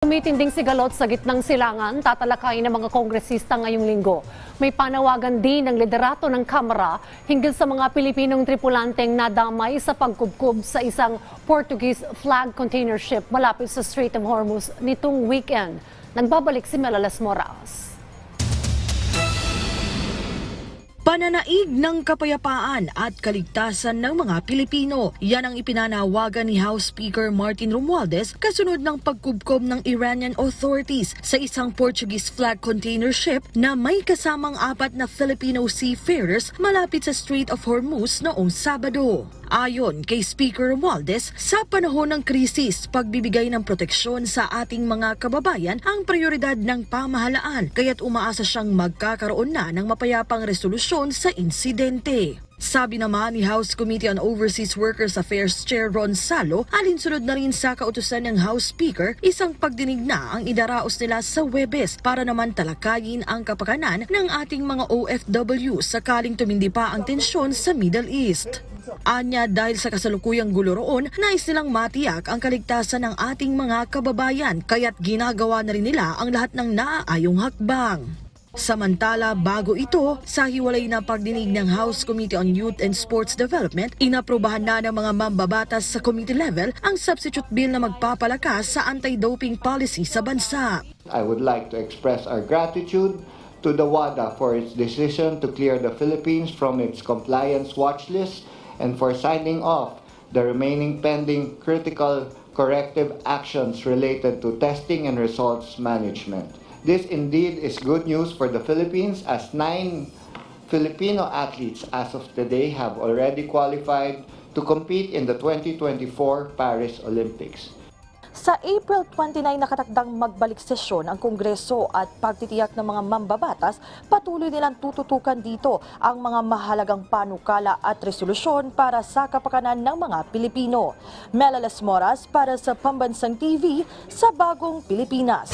Tumitinding sigalot sa gitnang silangan, tatalakayin ng mga kongresista ngayong linggo. May panawagan din ng liderato ng Kamara hinggil sa mga Pilipinong tripulanteng nadamay sa pagkubkob sa isang Portuguese flag container ship malapit sa Strait of Hormuz nitong weekend. Nagbabalik si Melalas Moraes. Pananaig ng kapayapaan at kaligtasan ng mga Pilipino. Yan ang ipinanawagan ni House Speaker Martin Romualdez kasunod ng pagkubkob ng Iranian authorities sa isang Portuguese flag container ship na may kasamang apat na Filipino seafarers malapit sa Strait of Hormuz noong Sabado. Ayon kay Speaker Romualdez, sa panahon ng krisis, pagbibigay ng proteksyon sa ating mga kababayan ang prioridad ng pamahalaan, kaya't umaasa siyang magkakaroon na ng mapayapang resolusyon sa insidente. Sabi naman ni House Committee on Overseas Workers Affairs Chair Ron Salo, alinsunod na rin sa kautusan ng House Speaker, isang pagdinig na ang idaraos nila sa Webes para naman talakayin ang kapakanan ng ating mga OFW sakaling tumindi pa ang tensyon sa Middle East. Anya dahil sa kasalukuyang gulo roon, nais nilang matiyak ang kaligtasan ng ating mga kababayan kaya't ginagawa na rin nila ang lahat ng naaayong hakbang. Samantala, bago ito, sa hiwalay na pagdinig ng House Committee on Youth and Sports Development, inaprobahan na ng mga mambabatas sa committee level ang substitute bill na magpapalakas sa anti-doping policy sa bansa. I would like to express our gratitude to the WADA for its decision to clear the Philippines from its compliance watch list and for signing off the remaining pending critical corrective actions related to testing and results management. This indeed is good news for the Philippines as nine Filipino athletes as of today have already qualified to compete in the 2024 Paris Olympics. Sa April 29 nakatakdang magbalik sesyon ang Kongreso at pagtitiyak ng mga mambabatas, patuloy nilang tututukan dito ang mga mahalagang panukala at resolusyon para sa kapakanan ng mga Pilipino. Melalas Moras para sa Pambansang TV sa Bagong Pilipinas.